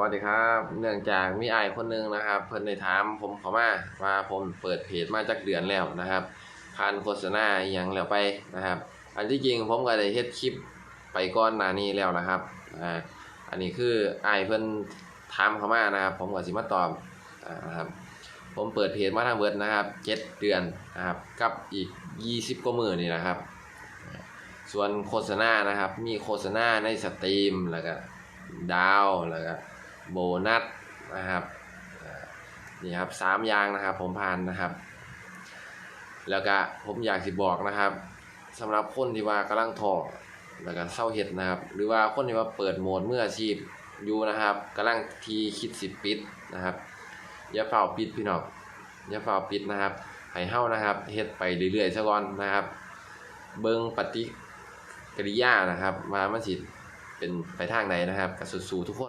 วัสดีครับ เนื่องจากมีไอคนหนึงนะครับ เพิ่นได้ถามผมเขามาว่าผมเปิดเพจมาจากเดือนแล้วนะครับผ่านโฆษณาอย่างแล้วไปนะครับ อันที่จริงผมก็ได้เฮ็ดคลิปไปก่อนหน้านี้แล้วนะครับอ่าอันนี้คือไอเพิ่นถามเขามานะครับ ผมก็สิมาตอบอ่านะครับ ผมเปิดเพจมาทางเบิร์ดนะครับ7เดือนนะครับกับอีก20กว่ามือนี่นะครับ ส่วนโฆษณานะครับ มีโฆษณาในสตรีมแล้วก็ดาวแล้วก็ โบนัสนะครับนี่ครับสามอย่างนะครับผมผ่านนะครับ แล้วก็ผมอยากสิบอกนะครับสำหรับคนที่ว่ากำลังท้อแล้วก็เศร้าเห็ดนะครับ หรือว่าคนที่ว่าเปิดโหมดเมื่ออาชีพอยู่นะครับกำลังทีคิดสิปิดนะครับอย่าเฝ้าปิดพี่น้องอย่าเฝ้าปิดนะครับให้เฮานะครับเฮ็ดไปเรื่อยๆซะก่อนนะครับ เบิ่งปฏิกิริยานะครับว่ามันสิเป็นไปทางใดนะครับกับสู้ๆทุกคน